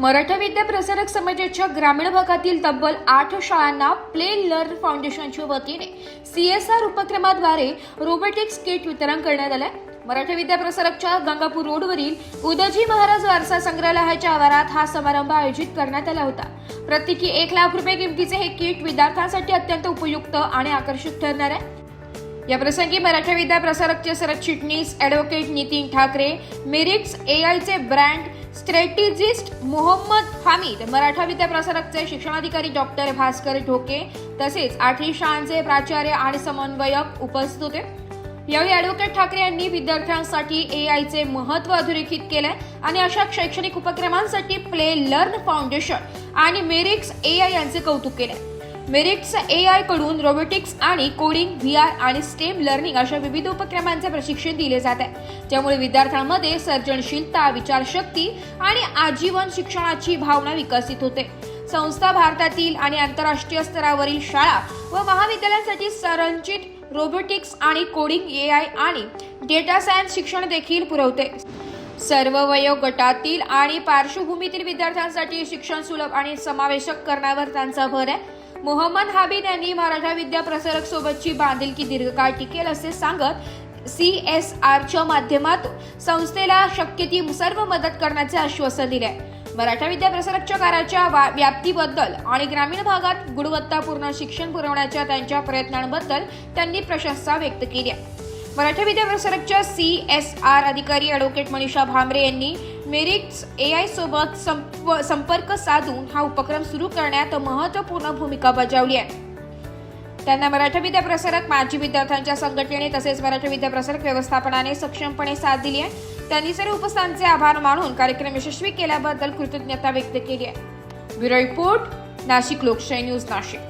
मराठा विद्या प्रसारक समाजाच्या ग्रामीण भागातील तब्बल आठ शाळांना प्ले लर्न फाउंडेशनच्या वतीने आर उपक्रमाद्वारे रोबोटिक्स किट वितरण करण्यात आलं मराठा विद्या प्रसारकच्या गंगापूर रोडवरील उदयजी महाराज वारसा संग्रहालयाच्या आवारात हा समारंभ आयोजित करण्यात आला होता. प्रत्येकी एक लाख रुपये किमतीचे हे किट विद्यार्थ्यांसाठी अत्यंत उपयुक्त आणि आकर्षक ठरणार आहे. या प्रसंगी मराठा विद्या प्रसारकचे सरचिटणीस ॲडव्होकेट नितीन ठाकरे मेरिट्स एआयचे ब्रँड स्ट्रॅटेजिस्ट मोहम्मद हामिद मराठा विद्या प्रसारकचे शिक्षणाधिकारी डॉक्टर भास्कर ढोके तसेच आठही शाळांचे प्राचार्य आणि समन्वयक उपस्थित होते. यावेळी ॲडव्होकेट ठाकरे यांनी विद्यार्थ्यांसाठी ए आयचे महत्त्व अधोरेखित केलंय आणि अशा शैक्षणिक उपक्रमांसाठी प्ले लर्न फाउंडेशन आणि मेरिक्स ए आय यांचे कौतुक केलंय. मेरिट्स ए आयकडून रोबोटिक्स आणि कोडिंग व्ही आर आणि स्टेम लर्निंग अशा विविध उपक्रमांचे प्रशिक्षण दिले जात आहे. त्यामुळे विद्यार्थ्यांमध्ये सर्जनशीलता विचारशक्ती आणि आजीवन शिक्षणाची भावना विकसित होते. संस्था भारतातील आणि आंतरराष्ट्रीय स्तरावरील शाळा व महाविद्यालयांसाठी संरचित रोबोटिक्स आणि कोडिंग ए आय आणि डेटा सायन्स शिक्षण देखील पुरवते. सर्व वयोगटातील आणि पार्श्वभूमीतील विद्यार्थ्यांसाठी शिक्षण सुलभ आणि समावेशक करण्यावर त्यांचा भर आहे. मोहम्मद हाबिद यांनी मराठा विद्या प्रसारक सोबतची बांधिलकी दीर्घकाळ टिकेल असे सांगत सी एस आरच्या माध्यमातून संस्थेला शक्य ती सर्व मदत करण्याचे आश्वासन दिले. आहे मराठा विद्या प्रसारकच्या कार्याच्या वा- व्याप्तीबद्दल आणि ग्रामीण भागात गुणवत्तापूर्ण शिक्षण पुरवण्याच्या त्यांच्या प्रयत्नांबद्दल त्यांनी प्रशंसा व्यक्त केली मराठा विद्या प्रसारकच्या सी एस आर अधिकारी ॲडव्होकेट मनीषा भांबरे यांनी मेरिट्स ए आयसोबत संप संपर्क साधून हा उपक्रम सुरू करण्यात महत्त्वपूर्ण भूमिका बजावली आहे. त्यांना मराठा विद्या प्रसारक माजी विद्यार्थ्यांच्या संघटनेने तसेच मराठा विद्या प्रसारक व्यवस्थापनाने सक्षमपणे साथ दिली आहे. त्यांनी सर्व उपस्थांचे आभार मानून कार्यक्रम यशस्वी केल्याबद्दल कृतज्ञता व्यक्त केली आहे. ब्युरो रिपोर्ट नाशिक लोकशाही न्यूज नाशिक.